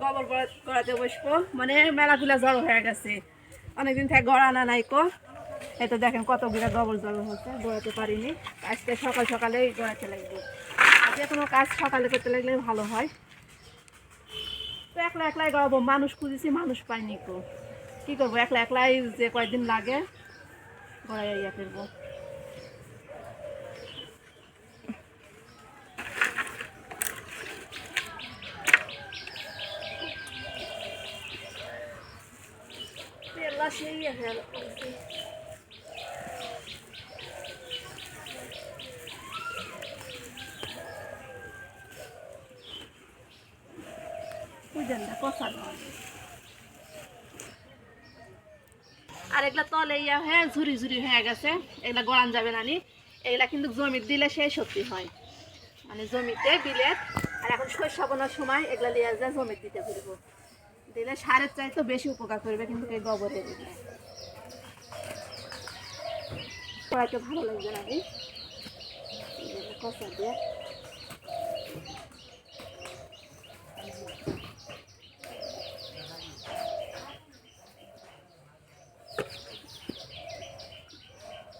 গোবর গড়াতে বসবো। মানে মেলাগুলা জড়ো হয়ে গেছে। অনেকদিন থেকে গড়া আনা নাই কো। এই তো দেখেন কতগুলো গোবর জড়ো হচ্ছে গড়াতে পারিনি। আজকে সকাল সকালেই গড়াতে লাগবে। যে কোনো কাজ সকালে করতে লাগলে ভালো হয়। তো একলা একলাই গড়াবো, মানুষ খুঁজেছি, মানুষ পাইনি কো। কী করব, একলা একলাই যে কয়দিন লাগে গড়াই ইয়ে হয়ে আর এগুলা তলে ইয়া হয়ে, ঝুরি ঝুরি হয়ে গেছে। এগুলা গড়ান যাবে না এগুলা কিন্তু জমিতে দিলে সেই সত্যি হয়। মানে জমিতে বিলে আর এখন শস্য সময় এগুলা লিয়ে যায় জমিতে দিতে ফিরবো দিলে সারের চাইতে বেশি উপকার করবে, কিন্তু এই গোবরে দিলে ভালো লাগবে না কষা দিয়ে।